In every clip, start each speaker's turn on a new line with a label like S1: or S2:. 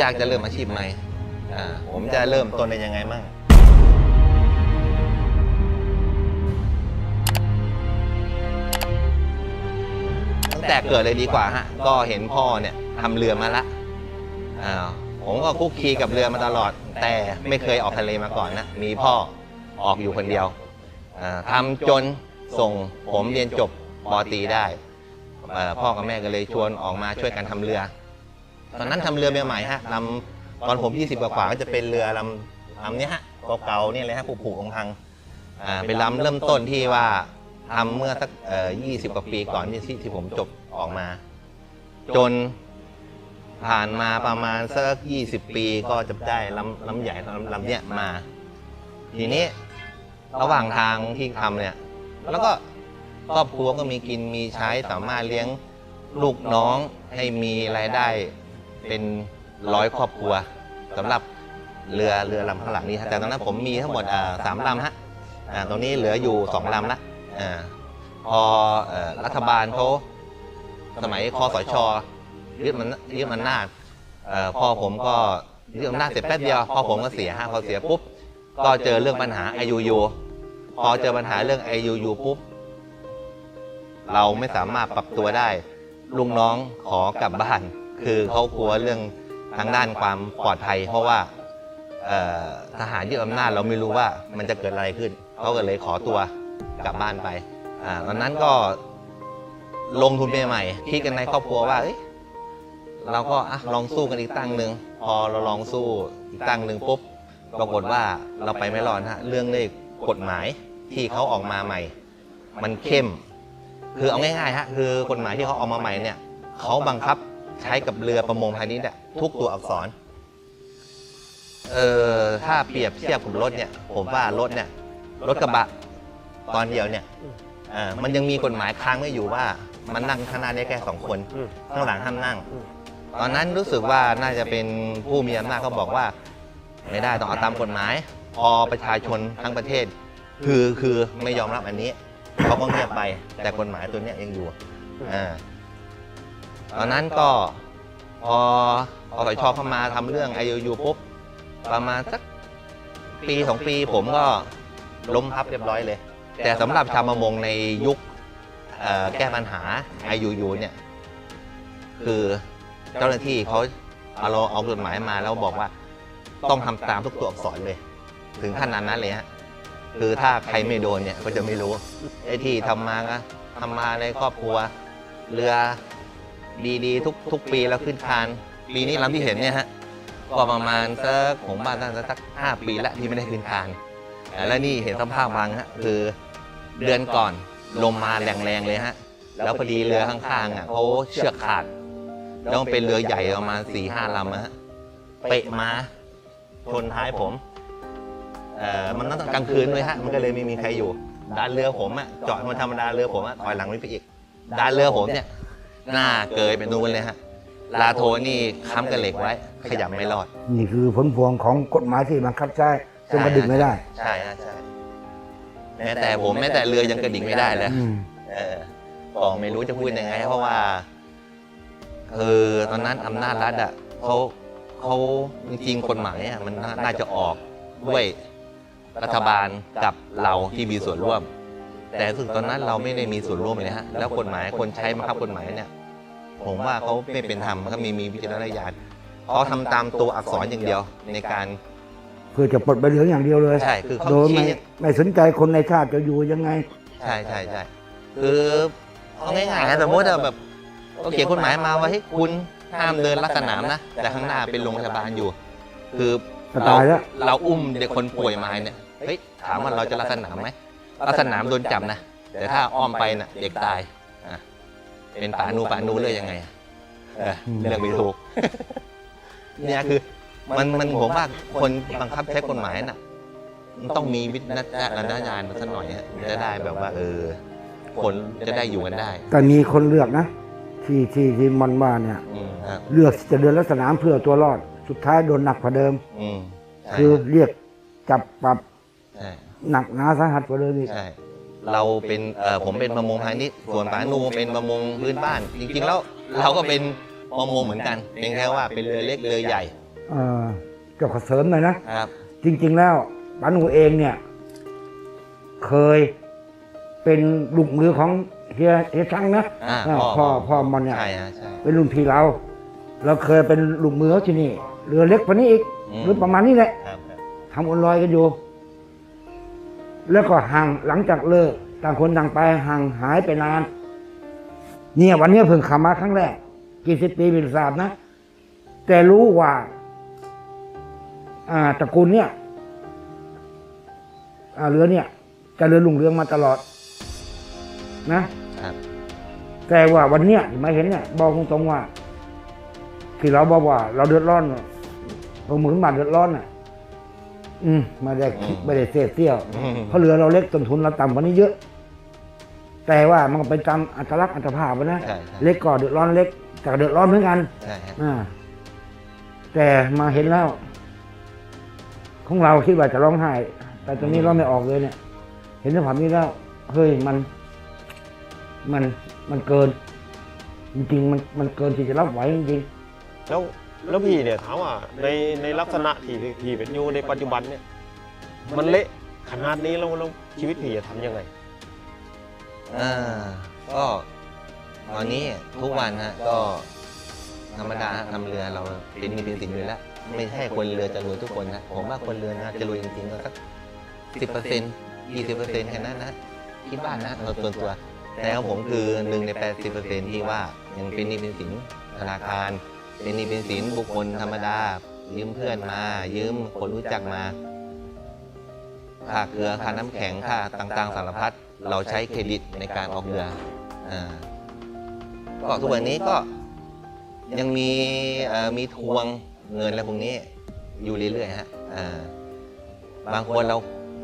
S1: อยากจะเริ่มอาชีพใหม่อ่าผมจะเริ่มต้นได้ยังไงมั่งตั้งแต่เกิดเลยดีกว่าฮะก็เห็นพ่อเนี่ยทำเรือมาละอ่าผมก็คุกคีกับเรือมาตลอด แต่ไม่เคยออกทะเลมาก่อนนะมีพ่อออกอยู่คนเดียวอ่าทำจนส่งผมเรียนจบปอตรีได้เอ่อพ่อกับแม่ก็เลยชวนออกมาช่วยกันทำเรือ ตอนนั้นทำเรือใหม่ฮะลำตอนผม 20 กว่าๆก็จะเป็นเรือลำลำเนี้ยฮะเก่าๆเนี่ยเลยฮะผูกๆของทางอ่าเป็นลำเริ่มต้นที่ว่าทำเมื่อสักเอ่อ20 กว่าปีก่อนที่ที่ที่ผมจบออกมา จนผ่านมาประมาณสัก 20 ปีก็จะได้ลำลำใหญ่ลำลำเนี้ยมา ทีนี้ระหว่างทางที่ทำเนี่ย แล้วก็ครอบครัวก็มีกินมีใช้สามารถเลี้ยงลูกน้องให้มีรายได้ เป็นร้อยครอบครัวสำหรับเรือเรือลำข้างหลังนี้ฮะแต่ตอนนั้นผมมีทั้งหมดอ่าสามลำฮะอ่าตรงนี้เหลืออยู่สองลำละอ่าพอเอ่อรัฐบาลเขาสมัยคอสชยึดมันยึดอำนาจเอ่อพ่อผมก็ยึดอำนาจเสร็จแป๊บเดียวพ่อผมก็เสียฮะพอเสียปุ๊บก็เจอเรื่องปัญหา IUU พอเจอปัญหาเรื่อง IUU ปุ๊บเราไม่สามารถปรับตัวได้ลุงน้องขอกลับบ้าน คือเขากลัวเรื่องทางด้านความปลอดภัย เพราะว่าทหารยึดอำนาจเราไม่รู้ว่ามันจะเกิดอะไรขึ้น เขาก็เลยขอตัวกลับบ้านไปอตอนนั้นก็ลงทุนไปใหม่คิดกันในครอบครัวว่าเเราก็อลองสู้กันอีกตั้งหนึ่งพอเราลองสู้อีกตั้งหนึ่งปุ๊บปรากฏว่าเราไปไม่รอดฮะเรื่องเลขกฎหมายที่เขาออกมาใหม่ มันเข้ม คือเอาง่ายๆฮะคือกฎหมายที่เขาออกมาใหม่เนี่ยเขาบังคับ ใช้กับเรือประมงพาณิชย์เนี่ยทุกตัวอักษร เออถ้าเปรียบเทียบกับรถเนี่ย ผมว่ารถเนี่ย รถกระบะตอนเดียวเนี่ยเออมันยังมีกฎหมายค้างไว้อยู่ว่า มันนั่งข้างหน้าได้แค่สองคน ข้างหลังห้ามนั่ง ตอนนั้นรู้สึกว่าน่าจะเป็นผู้มีอำนาจเขาบอกว่า ไม่ได้ต้องเอาตามกฎหมายพอประชาชนทั้งประเทศ คือคือไม่ยอมรับอันนี้เขาก็เงียบไป แต่กฎหมายตัวเนี้ยยังอยู่อ่า ตอนนั้นก็พอพอสชเข้ามาทำเรื่อง IUU ปุ๊บประมาณสักปีสองปีผมก็ล้มพับเรียบร้อยเลย แต่สำหรับชาวประมงในยุคเอ่อแก้ปัญหา IUU เนี่ย คือเจ้าหน้าที่เขาเอาเราเอากฎหมายมาแล้วบอกว่าต้องทำตามทุกตัวอักษรเลย ถึงขนาดนั้นเลยฮะคือถ้าใครไม่โดนเนี่ยก็จะไม่รู้ไอ้ที่ทำมาก็ทำมาในครอบครัว เรือ ดีๆ ทุกทุกปีแล้วขึ้นคานปีนี้ลำที่เห็นเนี่ยฮะก็ประมาณสักผมว่าน่าจะสักห้าปีแล้วที่ไม่ได้ขึ้นคานแล้วนี่เห็นสภาพพังฮะคือเดือนก่อนลมมาแรงๆเลยฮะแล้วพอดีเรือข้างๆอะเขาเชือกขาดแล้วมันเป็นเรือใหญ่ประมาณสี่ห้าลำฮะเปะมาชนท้ายผมเอ่อมันต้องกลางคืนด้วยฮะ มันก็เลยไม่มีใครอยู่ด้านเรือผมอะจอดมันธรรมดาเรือผมอะถอยหลังไปอีกด้านเรือผมเนี่ย หน้าเกยเป็นนูนเลยฮะลาโทนี่ค้ำกับเหล็กไว้ ขยับไม่รอด
S2: นี่คือผลพวงของกฎหมายที่บังคับใช้จนกระดิกไม่ได้
S1: ใช่ฮะใช่แม้แต่ผมแม้แต่เรือยังกระดิกไม่ได้เลย
S2: อืม
S1: เออบอกไม่รู้จะพูดยังไง เพราะว่าคือตอนนั้นอำนาจรัฐอะเขาเขาจริงๆกฎหมายอะมันน่าน่าจะออกด้วยรัฐบาลกับเราที่มีส่วนร่วม แต่รู้สึกตอนนั้นเราไม่ได้มีส่วนร่วมเลยฮะแล้วกฎหมายคนใช้บังคับกฎหมายเนี่ย ผมว่าเขาไม่เป็นธรรมเขามีมีวิจารณญาณเขาทำตามตัวอักษรอย่างเดียวในการ
S2: เพื่อจะปลดใบเหลืองอย่างเดียวเลย
S1: ใช่คือเขา
S2: โดยไม่
S1: ชี้
S2: ไม่สนใจคนในชาติจะอยู่ยังไง
S1: ใช่ใช่ใช่คือเอาง่ายๆนะสมมติว่าแบบเขาเขียนกฎหมายมาว่าให้คุณห้ามเดินลัดสนามนะแต่ข้างหน้าเป็นโรงพยาบาลอยู่ คือ
S2: ก็ตายแล้ว
S1: เราอุ้มเด็กคนป่วยมาเนี่ย เฮ้ย ถามว่าเราจะลัดสนามไหม ลัดสนามโดนจับนะ แต่ถ้าอ้อมไปน่ะเด็กตายอะเป็นป่านูป่านูเลือกยังไงอะเออเลือกไม่ถูกเนี่ยคือมันมันผมว่าคนบังคับใช้กฎหมายน่ะมันต้องมีวิจารณญาณสักหน่อยฮะจะได้แบบว่า เออ คนจะได้อยู่กันได้
S2: แต่มีคนเลือกนะ ที่ที่ที่มันว่าเนี่ย
S1: อืมครับ
S2: เลือกจะเดินลักษณามเพื่อตัวรอด สุดท้ายโดนหนักกว่าเดิม
S1: อืมใช่
S2: คือเรียกจับปรับ
S1: ใช่
S2: หนักหนาสาหัสกว่าเดิมอีก
S1: ใช่ เราเป็นเอ่อผมเป็นประมงพาณิชย์ส่วนป๋านูเป็นประมงพื้นบ้าน จริงๆแล้วเราก็เป็นประมงเหมือนกันเพียงแค่ว่าเป็นเรือเล็กเรือใหญ่
S2: เอ่อเจ้าขอเสริมหน่อยนะ
S1: ครับ
S2: จริง ๆ แล้วป้าหนูเองเนี่ย เคยเป็นลูกมือของเฮียเฮียช่างนะ
S1: อ่า
S2: อ่า
S1: พ่อ
S2: พ่อพ่อมันเนี่ย
S1: ใช่ฮะใช่
S2: เป็นรุ่นพี่เรา เราเคยเป็นลูกมือเขาที่นี่เรือเล็กกว่านี้อีก
S1: อืม
S2: หรือประมาณนี้แหละ
S1: ครับครับ
S2: ทำออนลอยกันอยู่ แล้วก็ห่างหลังจากเลิก ต่างคนต่างไปห่างหายไปนาน เนี่ยวันนี้เพิ่งขับมาครั้งแรกกี่สิบปีเป็นทราบนะ แต่รู้ว่าอ่าตระกูลเนี่ยอ่าเรือเนี่ยเจะเรือนลุงเรืองมาตลอด นะ
S1: ครับ
S2: แต่ว่าวันเนี้ยที่มาเห็นเนี่ยบอกตรงๆว่า ที่เราบอกว่า เราเดือดร้อนเราเหมือนบาทเดือดร้อนอะ อืมไม่ได้คิดไม่ได้เสียเที่ยว
S1: อืม
S2: เพราะเรือเราเล็กต้นทุนเราต่ำกว่านี้เยอะ แต่ว่ามันก็เป็นตามอัตลักษณ์อัตภาพอะนะ
S1: ใช่ใช่
S2: เล็กก็เดือดร้อนเล็กแต่ก็เดือดร้อนเหมือนกัน
S1: ใช่ฮะ
S2: อ่า แต่มาเห็นแล้ว ของเราคิดว่าจะร้องไห้ แต่ตอนนี้ร้องไม่ออกเลยเนี่ย เห็นสภาพนี้แล้ว เฮ้ยมัน มันมันเกิน จริงๆมันมันเกินที่จะรับไหวจริง
S3: แล้ว แล้วพี่เนี่ยถามว่าในในลักษณะที่พี่เป็นอยู่ในปัจจุบันเนี่ย มันเละขนาดนี้แล้วแล้วชีวิตพี่จะทำยังไง
S1: อ่าก็ตอนนี้ทุกวันฮะก็ธรรมดาฮะนำเรือเราเป็นหนี่เป็นสินอยู่แล้ว ไม่ใช่คนเรือจะรวยทุกคนนะผมว่าคนเรือนะจะรวยจริงๆก็สักสิบเปอร์เซ็นต์ยี่สิบเปอร์เซ็นต์แค่นั้นนะคิดว่านะเราส่วนตัวแต่ของผมคือหนึ่งในแปดสิบเปอร์เซ็นต์ที่ว่ายังเป็นหนี้เป็นสินธนาคาร เป็นหนี้เป็นสินบุคคลธรรมดา ยืมเพื่อนมา ยืมคนรู้จักมา ค่าเกลือค่าน้ำแข็งค่าต่างๆสารพัดเราใช้เครดิตในการออกเรืออ่าก็ทุกวันนี้ก็ยังมีมีทวงเงินอะไรพวกนี้อยู่เรื่อยๆฮะอ่าบางคนเรา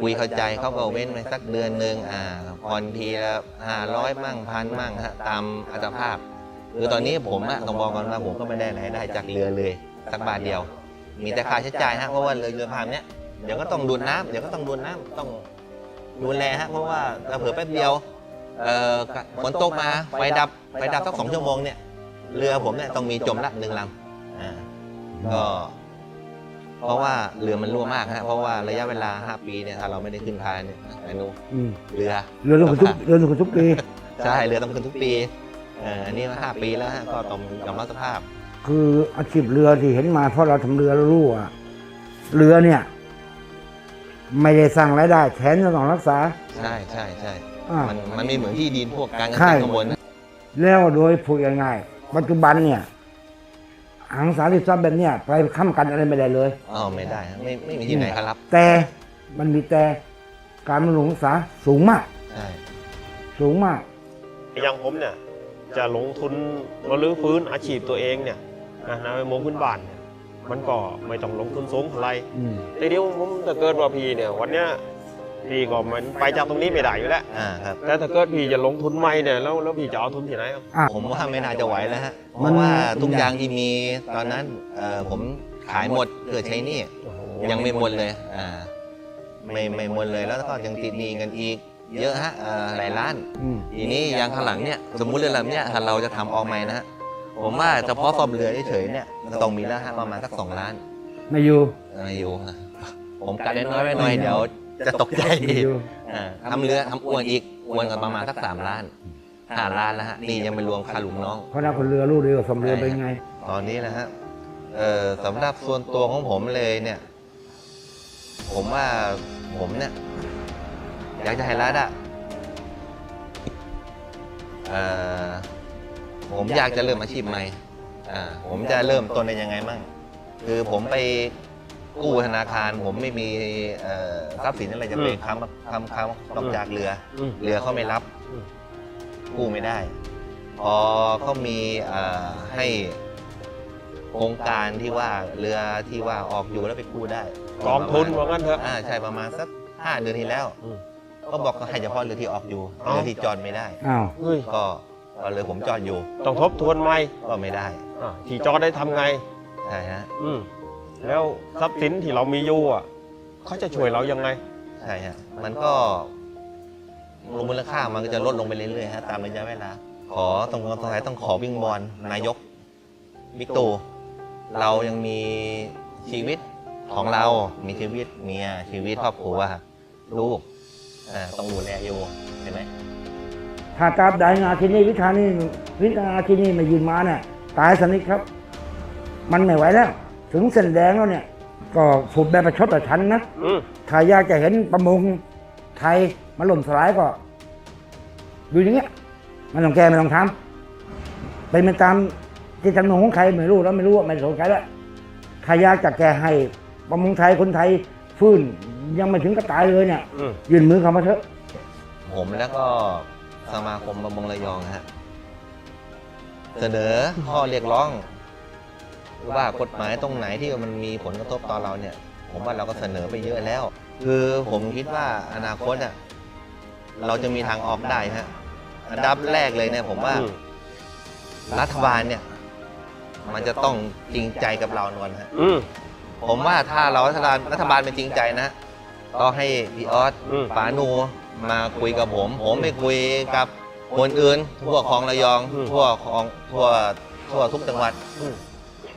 S1: คุยเข้าใจเขาก็เว้นไปสักเดือนหนึ่งอ่าผ่อนทีละห้าร้อยมั่งพันมั่งฮะตามอัตภาพ คือตอนนี้ผมอะต้องบอกก่อนว่าผมก็ไม่ได้รายได้จากเรือเลยสักบาทเดียว มีแต่ค่าใช้จ่ายฮะเพราะว่าเรือเรือพายเนี้ยเดี๋ยวก็ต้องดูดน้ำเดี๋ยวก็ต้องดูดน้ำต้องดูแลฮะเพราะว่าเราเผื่อแป๊บเดียวเอ่อฝนตกมาไฟดับไฟดับสักสองชั่วโมงเนี่ยเรือผมเนี่ยต้องมีจมละหนึ่งลำอ่าก็เพราะว่าเรือมันรั่วมากฮะเพราะว่าระยะเวลา 5 ปีเนี่ยถ้าเราไม่ได้ขึ้นพายเนี่ยไอ้หนู
S2: ๆอืม
S1: เรือ
S2: เรือลงกันทุกเรือลงกันทุกปี
S1: ใช่เรือต้องขึ้นทุกปี เอออันนี้มาห้าปีแล้วฮะก็ต้องยอมรับสภาพ
S2: คืออาชีพเรือที่เห็นมาเพราะเราทำเรือแล้วรู้ว่าเรือเนี่ย ไม่ได้สร้างรายได้แถมยังต้องรักษา
S1: ใช่ใช่ใช่
S2: อ่า
S1: มันมันมีเหมือนที่ดินพวกการเกษ
S2: ใช่
S1: ตรข้างบนนะ
S2: แล้วโดยพูดง่ายๆปัจจุบันเนี่ยอังสาริทรัพย์แบบเนี้ยไปค้ำกันอะไรไม่ได้เลย
S1: อ๋อไม่ได้ฮะไม่ไม่มีที่ไหนครับรับ
S2: แต่มันมีแต่การบำรุงรักษาสูงมาก
S1: ใช่
S2: สูงมาก
S3: อย่างผมเนี่ย จะลงทุนมาลื้อฟื้นอาชีพตัวเองเนี่ยนะนะไปมงพื้นบ้านเนี่ยมันก็ไม่ต้องลงทุนสูงเท่าไหร่
S2: อืม
S3: แต่เดี๋ยวผมถ้าเกิดว่าพี่เนี่ยวันเนี้ยพี่ก็มันไปจากตรงนี้ไม่ได้อยู่แล้ว
S1: อ่าครับ
S3: แต่ถ้าเกิดพี่จะลงทุนใหม่เนี่ยแล้วแล้วพี่จะเอาทุนที่ไหนเอา
S2: อะ
S1: ผมว่าไม่น่าจะไหวแล้วฮะเพ
S2: มัน
S1: ราะว่าทุกอย่างที่มีตอนนั้นเอ่อผมขายหมดเพื่อใช้หนี่
S3: โอ้โห
S1: ยังไม่หมดเลยอ่าไม่ไม่หมดเลยแล้วก็ยังติดหนี้กันอีก เยอะฮะเอ่อหลายล้าน
S2: อืม
S1: ทีนี้ยางข้างหลังเนี่ยสมมุติเรือลำเนี่ยถ้าเราจะทำออกใหม่นะฮะผมว่าเฉพาะซ่อมเรือเฉยๆเนี่ยต้องมีแล้วฮะประมาณสักสองล้าน
S2: ไม่อยู่
S1: เอออยู่ฮะผมกัดน้อยๆไว้หน่อยเดี๋ยวจะตกใจ
S2: ไม่
S1: อีก
S2: อยู่
S1: อ่าทำเรือทำอวนอีกอวนกันประมาณสักสามล้านห้าล้านแล้วฮะนี่ยังไม่รวมค่าลูกน้อง
S2: เพราะนักคนเรือรู้เรือสมเรือเป็นไง
S1: ตอนนี้นะฮะเอ่อสำหรับส่วนตัวของผมเลยเนี่ย ผมว่าผมเนี่ย อยากจะให้รัฐอะเอ่อผมอยากจะเริ่มอาชีพใหม่อ่าผมจะเริ่มต้นได้ยังไงมั่ง คือผมไปกู้ธนาคาร ผมไม่มีเอ่อทรัพย์สินอะไรจะไปค้ำค้ำค้ำนอกจากเรือ
S3: อืม
S1: เรือเขาไม่รับ
S3: อืม
S1: กู้ไม่ได้ พอเขามีเอ่อให้โครงการที่ว่าเรือที่ว่าออกอยู่แล้วไปกู้ได้
S3: กองทุนว่างั้นเถอะ
S1: อ่าใช่ประมาณสักห้าเดือนที่แล้ว
S3: อืม
S1: ก็บอกก็ให้เฉพาะเรือที่ออกอยู่
S3: เอ้า
S1: เรือที่จอดไม่ได้
S2: อ้าว
S3: เฮ้ย
S1: ก็ก็เรือผมจอดอยู่
S3: ต้องทบทวนใหม่
S1: ก็ไม่ได้
S3: อะที่จอได้ทำไง
S1: ใช่ฮะ
S3: อืมแล้วทรัพย์สินที่เรามีอยู่อะเขาจะช่วยเรายังไง
S1: ใช่ฮะมันก็รวมมูลค่ามันก็จะลดลงไปเรื่อยๆฮะตามระยะเวลา ขอตรงตรงไหนต้องขอวิ่งบอลนายกบิ๊กตู่เรายังมีชีวิตของเรา มีชีวิตเมียชีวิตครอบครัวลูก อ่าต้องดูแลอยู่ใช่ไหม
S2: ถ้าตราบใดนาทีนี้วิชานี้วิชาที่นี่ไม่ยืนมาเนี่ยตายสนิทครับ มันไม่ไหวแล้ว ถึงเส้นแดงแล้วเนี่ย ก็ผูกแบบประชดต่อฉันนะ
S3: อืม
S2: ถ้าอยากจะเห็นประมงไทยมันล่มสลายก็ ดูอย่างเงี้ยมันต้องแก้ไม่ต้องทำเป็นไปตามที่จำนงของใครไม่รู้แล้วไม่รู้ว่าไม่สนใจแล้วถ้าอยากจะแก้ให้ประมงไทยคนไทยฟื้น ยังไม่ถึงกับตายเลยเนี่ย
S3: อืม
S2: ยื่นมือเข้ามาเถอะ
S1: ผมแล้วก็สมาคมประมงระยองฮะเสนอข้อเรียกร้อง ว่ากฎหมายตรงไหนที่มันมีผลกระทบต่อเราเนี่ย ผมว่าเราก็เสนอไปเยอะแล้ว คือผมคิดว่าอนาคตอะเราจะมีทางออกได้ฮะอันดับแรกเลยเนี่ยผมว่า
S3: อืม
S1: รัฐบาลเนี่ย มันจะต้องจริงใจกับเรานวลฮะ
S3: อืม
S1: ผมว่าถ้าเรารัฐบาลรัฐบาลเป็นจริงใจนะ ก็ให้พี่ออส
S3: อืม
S1: ป๋านูมาคุยกับผม ผมไม่คุยกับคนอื่น ทั่วคลองระยอง
S3: อืม
S1: ทั่วคลองทั่วทั่วทุกจังหวัด
S3: อืม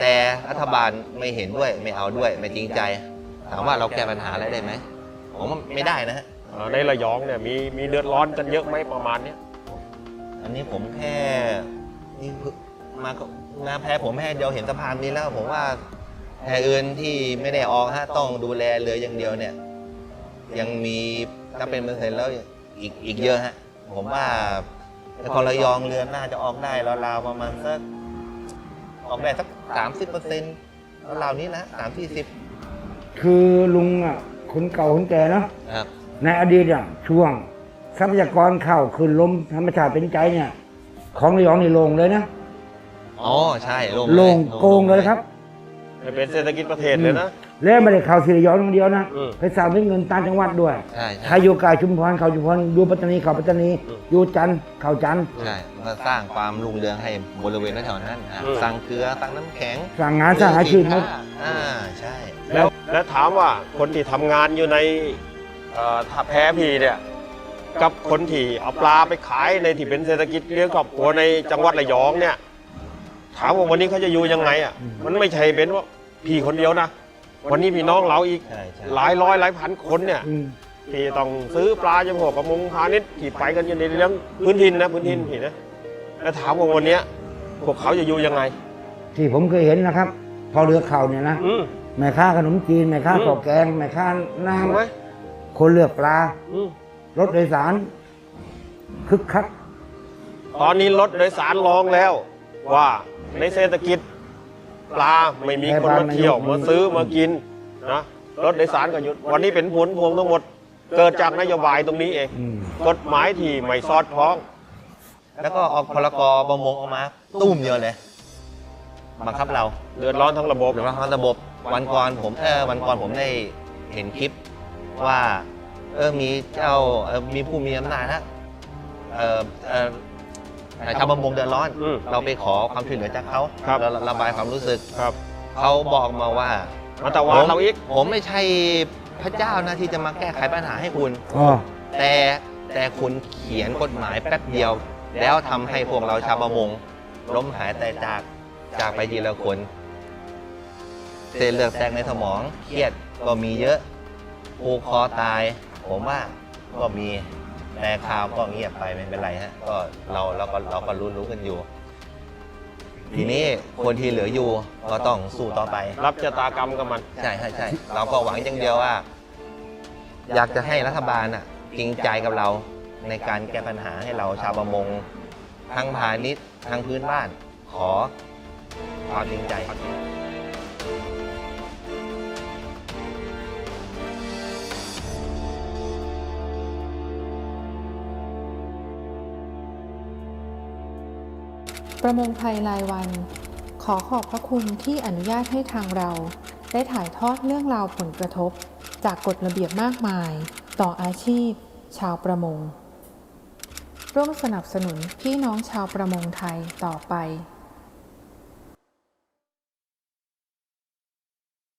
S1: แต่รัฐบาลไม่เห็นด้วยไม่เอาด้วยไม่จริงใจ ถามว่าเราแก้ปัญหาอะไรได้ไหมผมว่าไม่ได้นะฮะ
S3: เอ่อในระยองเนี่ยมีมีเดือดร้อนกันเยอะไหมประมาณเนี้ย
S1: อันนี้ผมแค่นี่เพิ่งมาก็มาแพ้ผมแค่เดียวเห็นสะพานนี้แล้ว ผมว่าแพอื่นที่ไม่ได้ออกฮะต้องดูแลเรืออย่างเดียวเนี่ย ยังมีถ้าเป็นเปอร์เซ็นต์แล้วอีกอีกเยอะฮะ ผมว่านครระยองเรือน่าจะออกได้ราวๆประมาณสักออกได้สักสามสิบเปอร์เซ็นต์ราวๆนี้นะสามสี่สิบ
S2: คือลุงอะคนเก่าคนแก่เนาะ
S1: ครับ
S2: ในอดีตอะช่วงทรัพยากรเข้าคืนลมธรรมชาติเป็นใจเนี่ย ของระยองนี่โลงเลยนะ
S1: อ๋อ ใช่ลง
S2: โลงโกงเลยครับ
S3: ให้เป็นเศรษฐกิจประเทศเลยนะ
S2: แล้วไม่ได้เข้าที่ระยองอย่างเดียวนะ
S3: อืม
S2: ไปสร้างเป็นเงินต่างจังหวัดด้วย
S1: ใช่
S2: ใคร
S1: ใช่
S2: อยู่กายชุมพรเข้าชุมพรอยู่ปัตตานีเข้าปัตตานี
S3: อืม
S2: อยู่จันทร์เข้าจันทร์
S1: ใช่มันก็สร้างความรุ่งเรืองให้บริเวณแถวๆนั้นอะ
S3: อืม
S1: สั่งเกลือสั่งน้ำแข็ง
S2: สร้างงานสร้างอาชีพหมด
S1: อ่าใช่
S3: แล้วแล้วถามว่าคนที่ทำงานอยู่ในเอ่อท่าแพพีเนี่ยกับคนที่เอาปลาไปขายในที่เป็นเศรษฐกิจเลี้ยงครอบครัวในจังหวัดระยองเนี่ย ถามว่าวันนี้เขาจะอยู่ยังไงอะ มันไม่ใช่เป็นว่าพี่คนเดียวนะ วันนี้พี่น้องเราอีก
S1: ใช่ใช่
S3: หลายร้อยหลายพันคนเนี่ย
S2: อืม
S3: ที่ต้องซื้อปลาจำพวกประมงพาณิชย์ที่ไปกันอยู่ในเรื่องพื้นถิ่นนะพื้นถิ่นพี่นะแล้วถามว่าวันเนี้ยพวกเขาจะอยู่ยังไง
S2: ที่ผมเคยเห็นนะครับ พอเรือเข่าเนี่ยนะ
S3: อืม
S2: แม่ค้าขนมจีนแม่ค้า
S3: อืม
S2: ข้าวแกงแม่ค้าน้
S3: ถูกไหมำ
S2: คนเลือกปลา
S3: อืม
S2: รถโดยสาร คึกคัก
S3: ตอนนี้รถโดยสารรองแล้ว ว่าในเศรษฐกิจปลาไม่มีคนมาเที่ยวมาซื้อมากินนะรถโดยสารก็หยุดวันนี้เป็นผลพวงทั้งหมด เกิดจากนโยบายตรงนี้เอง
S2: อืม
S3: กฎหมายที่ไม่สอดคล้อง
S1: แล้วก็ออกพลกรประมงออกมา ตุ้มเดียวเลยบังคับเรา
S3: เดือดร้อนทั้งระบบ
S1: หรือว่าทางระบบ วันก่อนผมเออวันก่อนผมได้เห็นคลิปว่า เออมีเจ้าเออมีผู้มีอำนาจนะเออเออ ชาวประมงเดือดร้อน
S3: อืม
S1: เราไปขอความช่วยเหลือจากเขา
S3: ครับ
S1: แล้วระบายความรู้สึก
S3: ครับ
S1: เขาบอกมาว่า
S3: มาตะวานเราอีก
S1: ผมไม่ใช่พระเจ้านะที่จะมาแก้ไขปัญหาให้คุณ
S2: อ๋อ
S1: แต่แต่คุณเขียนกฎหมายแป๊บเดียว แล้วทำให้พวกเราชาวประมงล้มหายแต่จากจากไปทีละคนเส้นเลือดแตกในสมอง เครียดก็มีเยอะผูกคอตาย ผมว่าก็มี แต่ข่าวก็เงียบไปไม่เป็นไรฮะก็เราเราก็เราก็รู้รู้กันอยู่ ทีนี้คนที่เหลืออยู่ก็ต้องสู้ต่อไป
S3: รับชะตากรรมกับมัน
S1: ใช่ใช่ใช่เราก็หวังอย่างเดียวว่า อยากจะให้รัฐบาลอะจริงใจกับเราในการแก้ปัญหาให้เราชาวประมง ทั้งพาณิชย์ทั้งพื้นบ้าน ขอความจริงใจ
S4: ประมงไทยรายวัน ขอขอบพระคุณที่อนุญาตให้ทางเรา ได้ถ่ายทอดเรื่องราวผลกระทบ จากกฎระเบียบมากมาย ต่ออาชีพ ชาวประมง ร่วมสนับสนุนพี่น้องชาวประมงไทยต่อไป